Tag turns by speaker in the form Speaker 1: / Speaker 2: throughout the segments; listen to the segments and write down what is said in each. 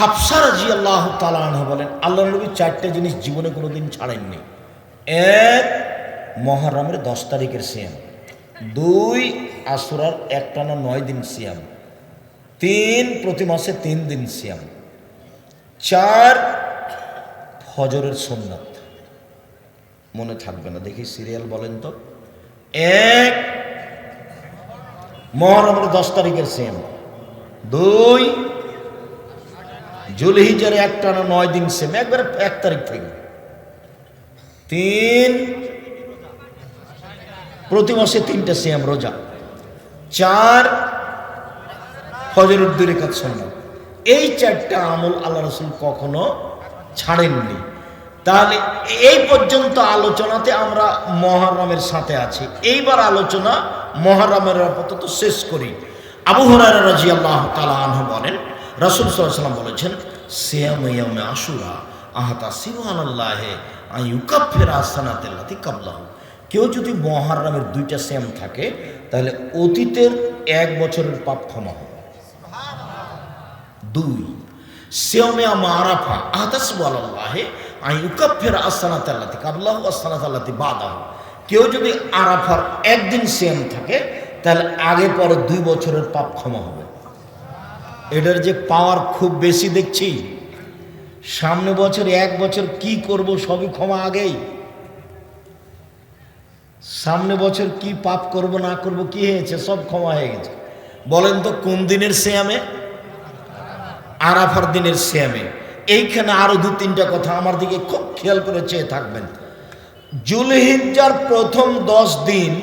Speaker 1: হাফসা রাজি আল্লাহ তালাহ বলেন আল্লাহ নবী চারটে জিনিস জীবনে কোনো দিন ছাড়েননি। এক, মহরমের দশ তারিখের সিয়াম। দুই, আসুরার একটানা নয় দিন সিয়াম। তিন, প্রতি মাসে তিন দিন সিয়াম। চার, ফজরের সোমনাথ মনে থাকবে না, দেখি সিরিয়াল বলেন তো। এক, মহরমের দশ তারিখের সিয়াম। দুই জুলহিজের একটা না নয় দিন সেম, একবারে এক তারিখ থেকে। তিন, প্রতি মাসে তিনটা সিয়াম রোজা। চার ফজরের দুই রেখাত এই চারটা আমল আল্লাহ রসুল কখনো ছাড়েননি। তাহলে এই পর্যন্ত আলোচনাতে আমরা মহারামের সাথে আছি। এইবার আলোচনা মহারামের আপাতত শেষ করি। আবু হরার রাজি আল্লাহ তালা আনহু বলেন রাসুল সাল্লাম বলেছেন, সিয়াম আশুরা, আহাতা সিবহানাল্লাহে আইউকাফের আসানাতেল্লাতি কাবলাহু। কেউ যদি মহারামের দুইটা শ্যাম থাকে, তাহলে অতীতের এক বছরের পাপ ক্ষমা হবে। দুই সেওমে আরাফা আহতাস আল্লাহে আই উকাফের আসানাত আল্লাতি কাবলাহ আসানাত আল্লাতি বাদাহ। কেউ যদি আরাফার একদিন সেম থাকে, তাহলে আগে পরে দুই বছরের পাপ ক্ষমা হবে। এটার যে পাওয়ার খুব বেশি দেখছি। সামনে বছর, এক বছর কি করব সবই ক্ষমা আগেই। সামনে বছর কি পাপ করব, না করব, কি হয়েছে, সব ক্ষমা হয়ে গেছে। বলেন তো, কোন দিনের শ্যামে? আরাফার দিনের শ্যামে। এইখানে আরও দু, তিনটা কথা আমার দিকে খুব খেয়াল করে চেয়ে থাকবেন। জুলহিজ্জার প্রথম দশ দিন,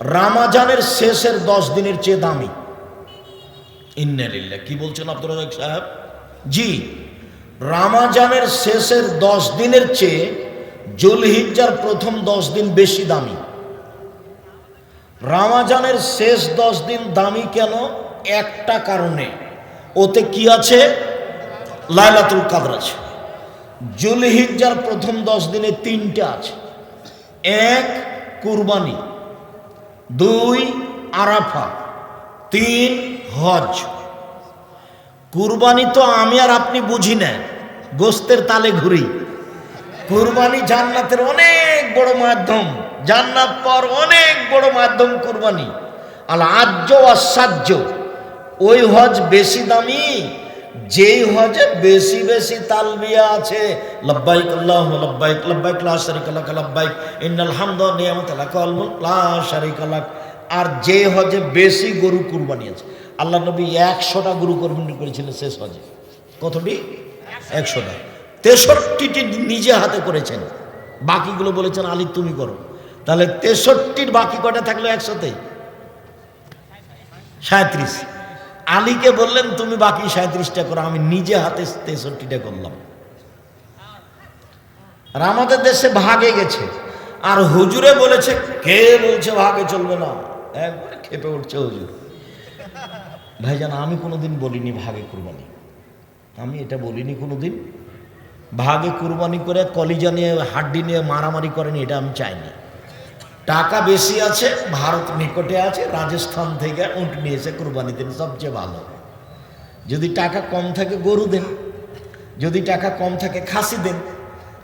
Speaker 1: রামাজানের শেষের দশ দিনের চেয়ে দামি। ইন্নালিল্লাহ। কি বলছেন আব্দুল রাজাক সাহেব? জি, রামাজানের শেষের দশ দিনের চেয়ে জুলহিজ্জার প্রথম দশ দিন বেশি দামি। রামাজানের শেষ দশ দিন দামি কেন? একটা কারণে। ওতে কি আছে? লাইলাতুল কাদর আছে। জুলহিজ্জার প্রথম দশ দিনে তিনটা আছে। এক, কুরবানি। দুই আরাফা তিন হজ। কুরবানি তো আমি আর আপনি বুঝি না, গোস্তের তালে ঘুরি। কুরবানি জান্নাতের অনেক বড় মাধ্যম, জান্নাত পর অনেক বড় মাধ্যম কুরবানি। আল আজ্য আসাহ্য ওই হজ বেশি দামি, যেই হজে বেশি বেশি তালবিয়া আছে। লব্বাইক আল্লাহ, লব্বাইক লব্বাইক, লা শারিকা লাক, লব্বাইক, ইন্নাল হামদ নিয়ামাত লাক মুলক, লা লাক। আর যে হজে বেশি গরু কুরবানি আছে। আল্লাহ নবী একশোটা গরু করেছিলেন শেষ হজে। কতটি? একশোটা। তেষট্টিটি নিজে হাতে করেছেন। বাকিগুলো বলেছেন, আলী, তুমি করো। তাহলে তেষট্টির বাকি কটা থাকল একসাথে? সাঁত্রিশ। আলীকে বললেন, তুমি বাকি সাঁত্রিশটা করো। আমি নিজে হাতে তেষট্টিটা করলাম। আর আমাদের দেশে ভাগে গেছে। আর হুজুরে বলেছে, কে বলছে ভাগে চলবে না? একবারে খেপে উঠছে হুজুর। ভাইজান আমি কোনোদিন বলিনি ভাগে কুরবানি। আমি এটা বলিনি কোনোদিন। ভাগে কুরবানি করে কলিজা নিয়ে, হাড্ডি নিয়ে মারামারি করেনি, এটা আমি চাইনি। টাকা বেশি আছে, ভারত নিকটে আছে, রাজস্থান থেকে উঁট নিয়েছে কুরবানি দেন, সবচেয়ে ভালো। যদি টাকা কম থাকে, গরু দেন। যদি টাকা কম থাকে, খাসি দেন।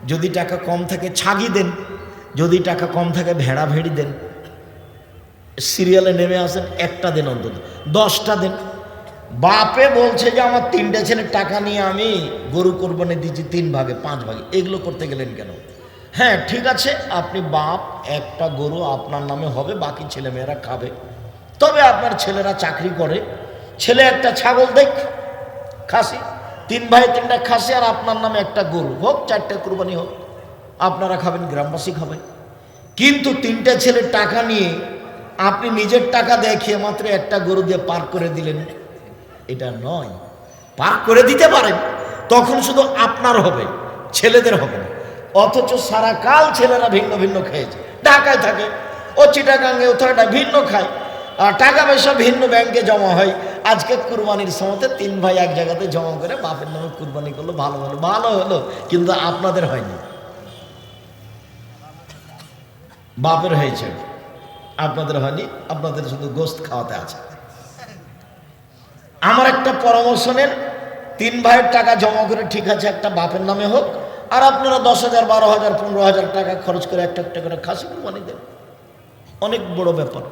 Speaker 1: যদি টাকা কম থাকে, ছাগি দেন। যদি টাকা কম থাকে ভেড়া ভেড়ি দেন। সিরিয়ালে নেমে আসেন, একটা দিন অন্তত। দশটা দিন। বাপে বলছে যে, আমার তিনটে ছেলের টাকা নিয়ে আমি গরু কোরবানি দিচ্ছি তিন ভাগে, পাঁচ ভাগে। এগুলো করতে গেলেন কেন? হ্যাঁ ঠিক আছে, আপনি বাপ, একটা গরু আপনার নামে হবে, বাকি ছেলেমেয়েরা খাবে। তবে আপনার ছেলেরা চাকরি করে। ছেলে একটা ছাগল দেখ, খাসি। তিন ভাই তিনটা খাসি, আর আপনার নামে একটা গরু। হোক, চারটে কুরবানি হোক। আপনারা খাবেন, গ্রামবাসী খাবেন কিন্তু তিনটা ছেলের টাকা নিয়ে আপনি নিজের টাকা দেখিয়ে মাত্র একটা গরু দিয়ে পার করে দিলেন। এটা নয়। পার করে দিতে পারেন, তখন শুধু আপনার হবে, ছেলেদের হবে না। অথচ সারা কাল ছেলেরা ভিন্ন ভিন্ন খেয়েছে। ঢাকায় থাকে, ও চিটাগাঙ্গে, ও একটা ভিন্ন খায়। আর টাকা পয়সা ভিন্ন ব্যাংকে জমা হয়। আজকে কুরবানির সময়তে তিন ভাই এক জায়গাতে জমা করে বাপের নামে কুরবানি করল, ভালো হলো ভালো হলো, কিন্তু আপনাদের হয়নি। বাপের হয়েছে। আপনাদের হয়নি, আপনাদের শুধু গোস্ত খাওয়াতে আছে। আমার একটা পরামর্শ নেন, তিন ভাইয়ের টাকা জমা করে ঠিক আছে, একটা বাপের নামে হোক, আর আপনারা দশ হাজার, বারো হাজার, পনেরো হাজার টাকা খরচ করে একটা একটা করে খাসি কুরবানি দেন। অনেক বড় ব্যাপার।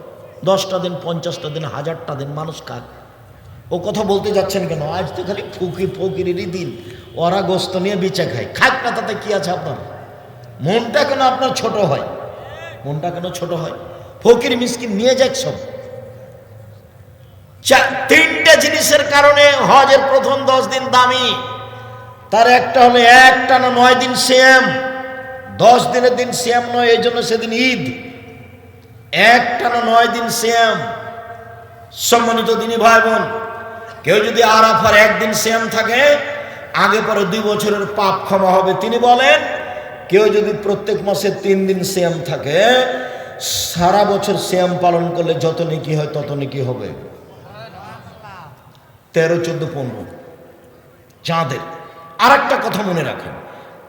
Speaker 1: দশটা দিন, পঞ্চাশটা দিন, হাজারটা দিন মানুষ কাক ও কথা বলতে যাচ্ছেন কেন? আজ তো খালি ফুকি ফকিরেরই দিন। ওরা গোস্ত নিয়ে বেঁচে খায়। খাক না তাতে কি আছে আপনার? মনটা কেন আপনার ছোট হয়? মনটা কেন ছোট হয়? ফকির মিসকিন নিয়ে যাক সব। তিনটে জিনিসের কারণে হজের প্রথম দশ দিন দামি। তার একটা হলো একটা না নয় দিন শ্যাম দশ দিনের দিন শ্যাম নয়, এই জন্য সেদিন ঈদ। একটা না নয় দিন শ্যাম সম্মানিত দিনী ভাই বোন কেউ যদি আরাফার একদিন শ্যাম থাকে, আগে পরে দুই বছরের পাপ ক্ষমা হবে। তিনি বলেন, কেউ যদি প্রত্যেক মাসে তিন দিন শ্যাম থাকে সারা বছর শ্যাম পালন করলে যত নেকি হয় তত নেকি হবে। তেরো, চোদ্দ, পনেরো। চাঁদের। আর একটা কথা মনে রাখেন,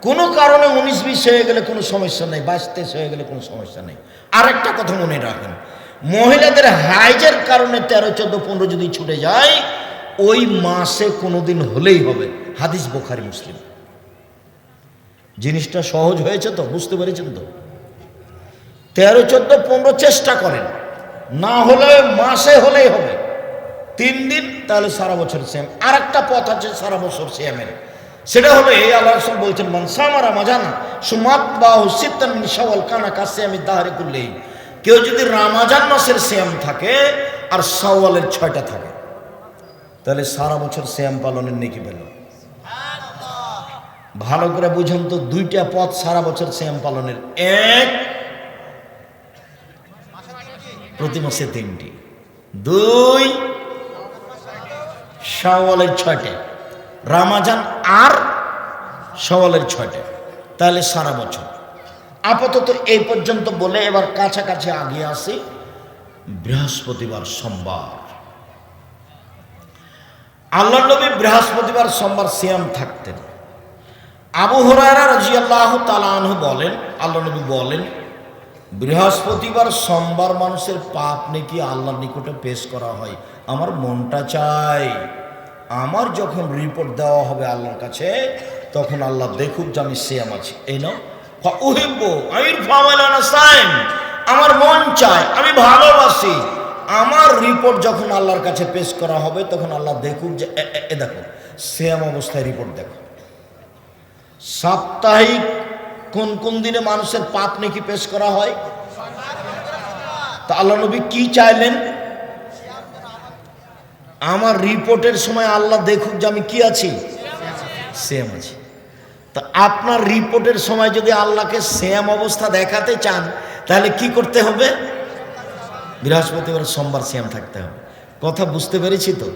Speaker 1: কোনো কারণে উনিশ, বিশ হয়ে গেলে কোনো সমস্যা নেই, বাইশ, তেইশ হয়ে গেলে কোনো সমস্যা নেই। আর একটা কথা মনে রাখেন, মহিলাদের হাইজের কারণে তেরো, চোদ্দ, পনেরো যদি ছুটে যায়, ওই মাসে কোনো দিন হলেই হবে, হাদিস বোখারি, মুসলিম। জিনিসটা সহজ হয়েছে তো, বুঝতে পেরেছেন তো? তেরো, চোদ্দ, পনেরো চেষ্টা করেন। না হলে মাসে হলেই হবে। তিন দিন, তাহলে সারা বছর সেম আর একটা পথ আছে সারা বছর সেমের সেটা হলো, এই আল্লাহ রসুল বলছেন মানসামারা মাজানা সুমাত বা হুসিতান মিশাওয়াল কানা কাছে আমি দাহারে করলেই কেউ যদি রামাজান মাসের শ্যাম থাকে, আর সওয়ালের ছয়টা থাকে, তাহলে সারা বছর শ্যাম পালনের নেকি পেল। ভালো করে বুঝুন তো, দুইটা পথ সারা বছর শ্যাম পালনের। এক প্রতি মাসে তিনটি। দুই সওয়ালের ছয়টা। রামাজান আর সওয়ালের ছয়টা। তাহলে সারা বছর। আপাতত এই পর্যন্ত বলে এবার কাছাকাছি আগিয়ে আসি। বৃহস্পতিবার সোমবার। আল্লাহ নবী বৃহস্পতিবার সোমবার সিয়াম থাকতেন। আবু হরারা রাজিয়াল্লাহ তালানহ বলেন, আল্লাহ নবী বলেন বৃহস্পতিবার সোমবার মানুষের পাপ নাকি আল্লাহর নিকটে পেশ করা হয়। আমার মনটা চাই। আমার যখন রিপোর্ট দেওয়া হবে আল্লাহর কাছে, তখন আল্লাহ দেখুক যে আমি সেম আছি। এই উহিব্ব আমির মন চায় আমি ভালোবাসি। আমার রিপোর্ট যখন আল্লাহর কাছে পেশ করা হবে, তখন আল্লাহ দেখুক যে, এ দেখো সেম অবস্থায় রিপোর্ট দেখো। সাপ্তাহিক কোন কোন দিনে মানুষের পাপ নাকি পেশ করা হয়? তা আল্লাহ নবী কি চাইলেন? আমার রিপোর্টের সময় আল্লাহ দেখুক যে আমি কি আছি। সেম আছি। তা আপনার রিপোর্টের সময় যদি আল্লাহকে সেম অবস্থা দেখাতে চান, তাহলে কি করতে হবে? বৃহস্পতিবার, সোমবার সেম থাকতে হবে। কথা বুঝতে পেরেছি তো?